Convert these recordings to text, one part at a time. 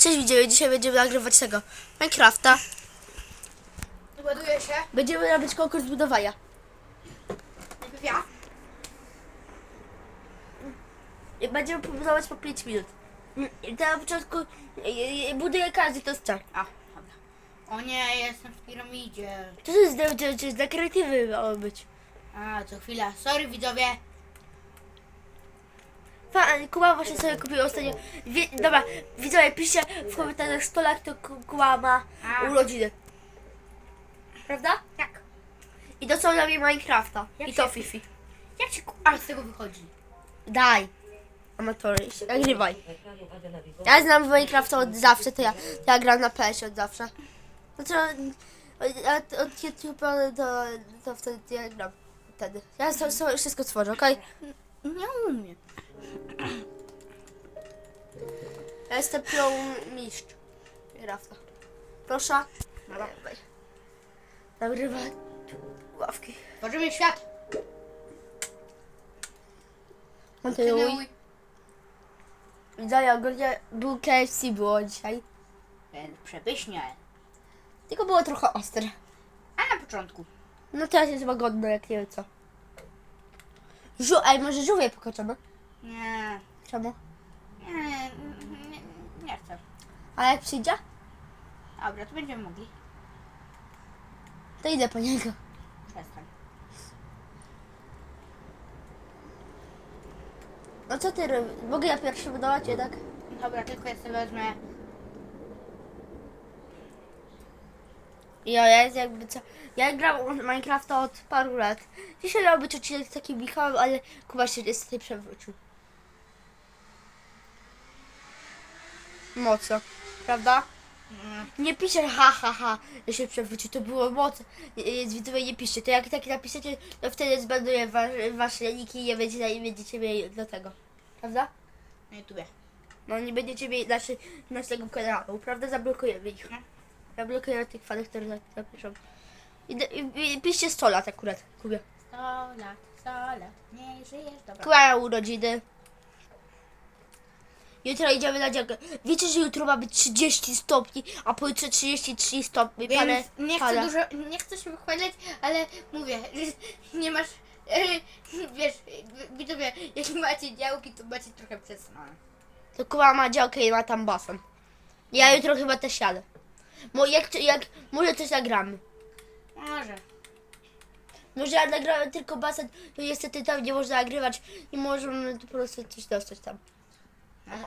Cześć widzowie, dzisiaj będziemy nagrywać tego Minecrafta. Ładuję się. Będziemy robić konkurs budowania. Najpierw ja. I będziemy budować po 5 minut. I to na początku i- i- buduje każdy to chce. A, dobra. O nie, jestem w piramidzie. To jest, to, to, to jest dla kreatywy miało być. A, co chwila. Sorry widzowie. Fa, Kuba właśnie sobie kupił ostatnio. Wie, dobra, widzowie, piszcie w komentarzach 100 lat to Ku- Kuba ma A. urodziny. Prawda? Jak? I to są dla mnie Minecrafta. Jak I to się- Fifi. Jak się ku- A, z tego wychodzi. Daj. Amatory, nagrywaj. Ja znam Minecrafta od zawsze, to ja, to ja gram na PS od zawsze. Znaczy, od, od, od YouTube'a to, to wtedy ja gram. Wtedy. Ja to, to wszystko tworzę, okej? Nie umiem. Ja jestem pią mistrz. Minecrafta. Proszę. Dobra. Nagrywaj. Ławki. Tworzymy świat. Kontynuuj. Widzowie, ogólnie był KFC było dzisiaj. Przepysznie. Tylko było trochę ostre. A na początku. No teraz jest łagodne, jak nie wiem co. Żu Ej, może żółwie pokażemy? Nie. Czemu? Nie, nie, nie chcę. A jak przyjdzie? Dobra, to będziemy mogli. To idę po niego. Przestań. No co ty robisz? Mogę ja pierwszy budować jednak? Dobra, tylko ja sobie wezmę. Ja, ja jest jakby co... Ja gram w Minecrafta od paru lat. Dzisiaj miał być odcinek z takim Michałem, ale Kuba się niestety przewrócił. Mocno. Prawda? Nie piszcie ha ha ha, że się przewrócił, to było. Więc widzowie nie piszcie, to jak tak napiszecie, to wtedy zbanuję wasz, wasze linki i nie będziecie, będziecie mieli do tego. Prawda? Na YouTubie. No nie będziecie mieli naszy, naszego kanału, prawda? Zablokujemy ich. No. Zablokujemy tych fanów, tak napiszą. I, i, i piszcie 100 lat akurat, Kubie. 100 lat, 100 lat, nie żyjesz, dobra. Kuba urodziny. Jutro idziemy na działkę. Wiecie, że jutro ma być 30 stopni, a pojutrze 33 stopni. Więc Parę, nie chcę parę. dużo, nie chcę się wychwalać, ale mówię, nie masz, wiesz, widzowie, jak macie działki, to macie trochę przesłane. To Kuba ma działkę i ma tam basen. Ja jutro chyba też jadę. Mo, jak, jak, może coś nagramy. Może. Może ja nagrałem tylko basen, to niestety tam nie można nagrywać i możemy po prostu coś dostać tam.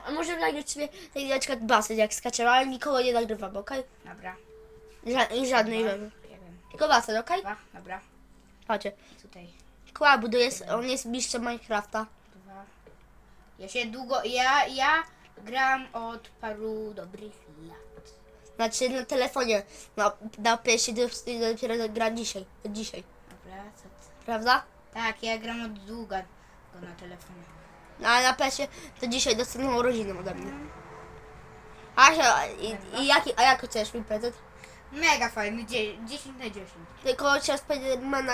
A możemy nagrać sobie taki na przykład basen jak skaczemy, ale nikogo nie nagrywamy, okej? Dobra. Ża- I żadnej Dwa, rzeczy. jeden, Tylko basen, okej? dwa, dobra. Chodźcie. Tutaj Kuba buduje, on jest mistrzem Minecrafta. dwa. Ja się długo, ja, ja gram od paru dobrych lat. Znaczy na telefonie, na, na PS dopiero gra dzisiaj, od dzisiaj, Dobra, co ty? prawda? Tak, ja gram od długa go na telefonie. No, ale na PS to dzisiaj dostaną urodziny ode mnie. Asia, i, i jaki, a jak oceniasz mi prezent? Mega fajny, dzie- 10 na 10. Tylko chciał Spidermana,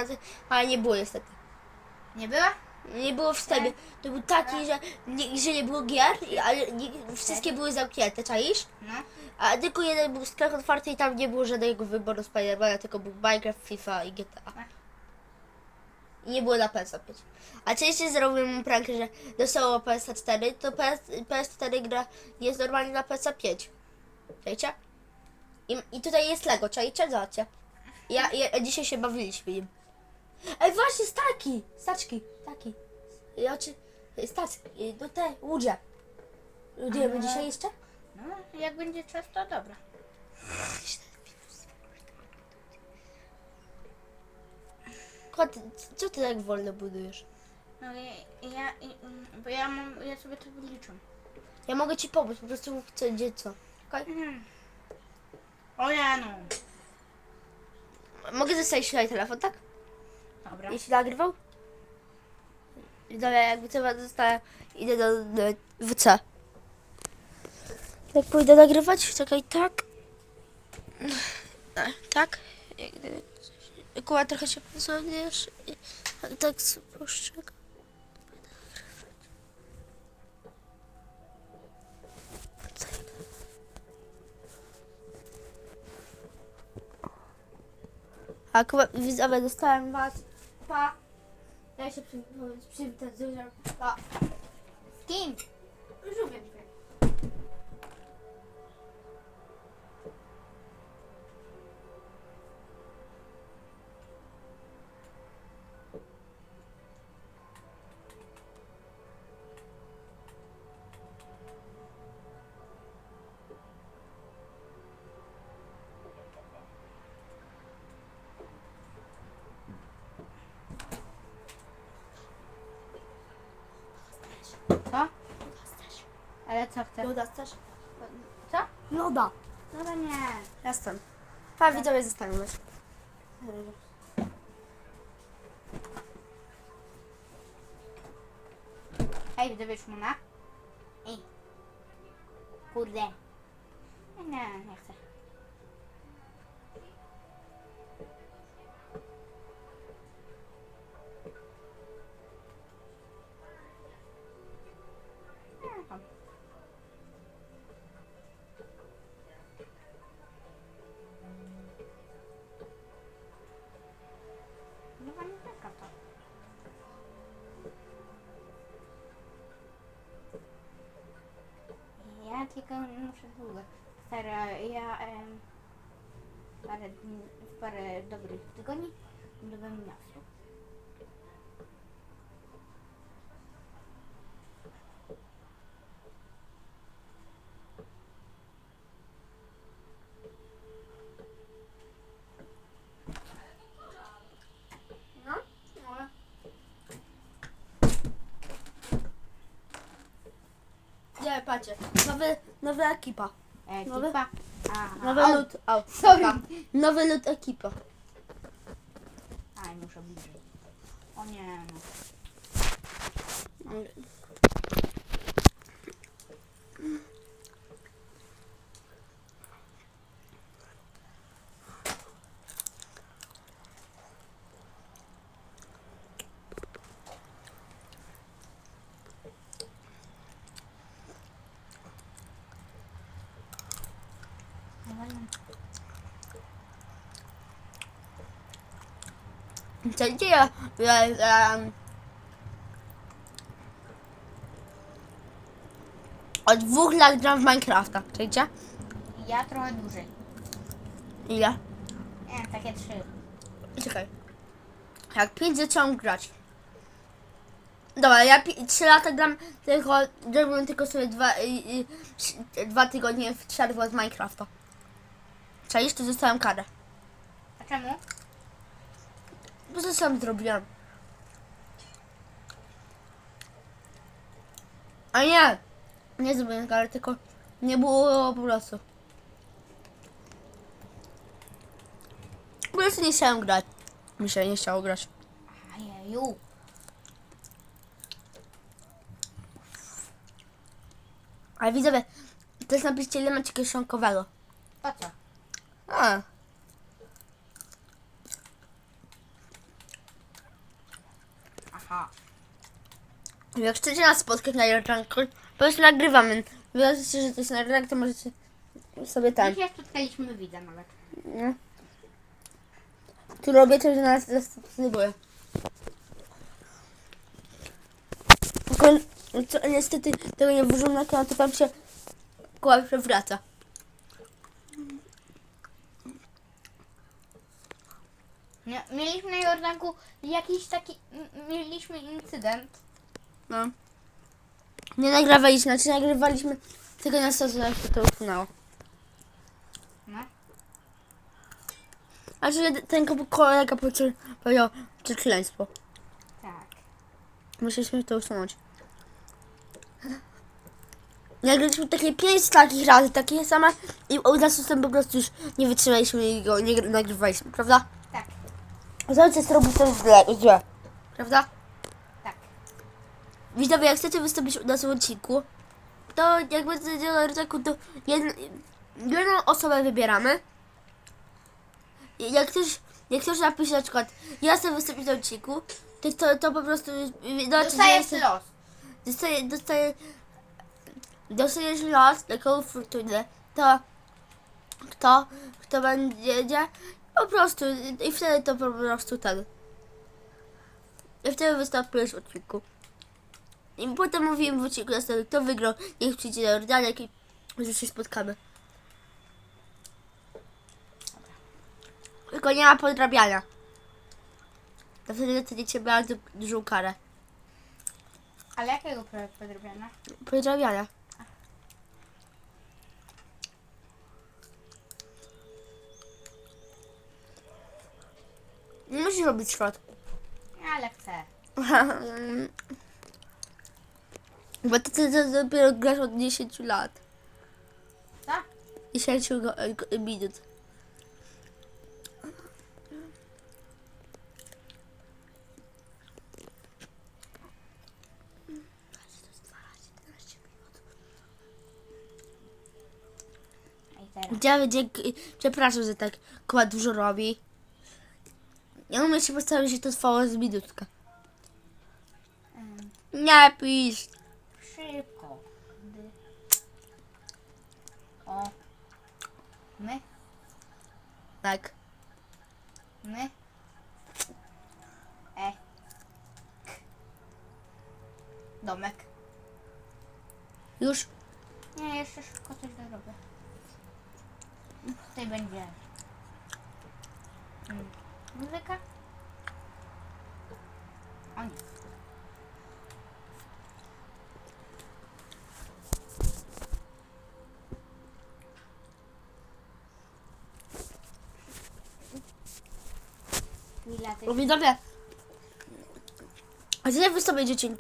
ale nie było niestety. Nie była? Nie było wstępie. To był taki, że nie, że nie było gier, i- ale nie, wszystkie były zamknięte, czaisz? No. A tylko jeden był sklep otwarty i tam nie było żadnego wyboru Spidermana, tylko był Minecraft, FIFA i GTA. I nie było na PS5. A czy jeszcze zrobiłem mu prankę, że dostało PS4, to PS, PS4 gra jest normalnie na PS5. Czajcie? I, I tutaj jest Lego, czajcie? Zobaczcie. Ja, ja dzisiaj się bawiliśmy nim. Ej, właśnie, staki! Staczki, taki. I oczy, staczki, no te, łudzie. Aha. dzisiaj jeszcze? No, jak będzie czas, to dobra. Kot, co ty tak wolno budujesz? No ja, ja, mm, bo ja mam, ja sobie to wyliczam. Ja mogę ci pomóc, po prostu chcę gdzie co. Okej? Mhm. O ja no. Mogę zostawić tutaj telefon, tak? Dobra. Jeśli nagrywał? Dobra, jakby co została, idę do, do WC. Jak pójdę nagrywać, czekaj, tak. Tak. Kuba, trochę się pozwolisz. Tak postrzegam. A Kuba, widzowie, dostałem was. Pa. Ja się przywitać z Pa. Z kim? Żółwie. Ale co chcesz? Loda chcesz? Co? Loda. Dobra, nie. Jestem. Pa, widzowie, zostawiam was. Hej, dowiesz mu na? Ej. Kurde. Nie, nie chcę. Tylko muszę długo. Stara, ja em, parę dni, parę dobrych tygodni będę miasto. No? Nie, patrzcie. Nowy, nowa ekipa. E, Nowy? Ekipa. Aha. Nowy lud. Au, Sorry. Nowy lud ekipa. Aj, muszę bliżej. O nie, no. Chcecie ja, ja, ja od dwóch lat gram w Minecrafta. Chcecie? Ja trochę dłużej. Ile? Nie, takie trzy. Czekaj. Jak pięć zacząłem grać. Dobra, ja pi- trzy lata gram, tylko zrobiłem tylko sobie dwa, y, y, ś- dwa tygodnie w przerwę od Minecrafta. Czaisz, to dostałem karę. A czemu? Bo to sam zrobiłem. A nie! Nie zrobiłem karę, tylko nie było po prostu. Po prostu nie chciałem grać. Mi się nie chciało grać. Ajeju. Ale widzowie, też napiszcie ile macie kieszonkowego. Po co? A. Aha. Jak chcecie nas spotkać na Jarczanku, to już nagrywamy. Wiecie, że to jest nagrywek, to możecie sobie tam. Dzisiaj spotkaliśmy widza nawet. Nie? Tu robię to, że nas. Tylko co, niestety tego nie włożyłem na kanał, to wam się koła przewraca. Nie, mieliśmy na Jordanku jakiś taki, m- mieliśmy incydent. No. Nie nagrywaliśmy, znaczy nagrywaliśmy tylko na stosu, jak to usunęło. No. A że ten ko- kolega poczy- powiedział przekleństwo. Tak. Musieliśmy to usunąć. Nagraliśmy takie pięć takich razy, takie same i u nas system po prostu już nie wytrzymaliśmy i go nie gr- nagrywaliśmy, prawda? Tak. Zobaczcie, co robi to źle, źle. Prawda? Tak. Widzowie, jak chcecie wystąpić u nas w odcinku, to jak będziecie na ryzyku, to jedn, jedną osobę wybieramy. Jak ktoś, jak ktoś napisze na przykład, ja chcę wystąpić na odcinku, to, to, to po prostu znaczy, że Dostajesz los. dostaje, dostaje, dostajesz los taką fortunę, to kto, kto będzie, Po prostu. I wtedy to po prostu ten. I wtedy występujesz w odcinku. I potem mówiłem w odcinku następnym, kto wygrał, niech przyjdzie na Jordanek i że się spotkamy. Tylko nie ma podrabiania. To wtedy dostaniecie bardzo dużą karę. Ale jakiego podrobiona? Podrabiania. Nie musisz robić środku. Ale chcę. Bo ty, ty, ty dopiero grasz od 10 lat. Co? 10 go, go, minut. I teraz. Dzięki. Przepraszam, że tak Kuba dużo robi. Ja umiem się postawić, że to trwało z minutkę. Ym, Nie pisz. szybko. Dy. O. My? Tak. My? E. K. Domek. Już? Nie, jeszcze szybko coś dorobię. Tutaj będzie mm, muzyka. O nie. Chwila, ty. A gdzie wy sobie dziecięku?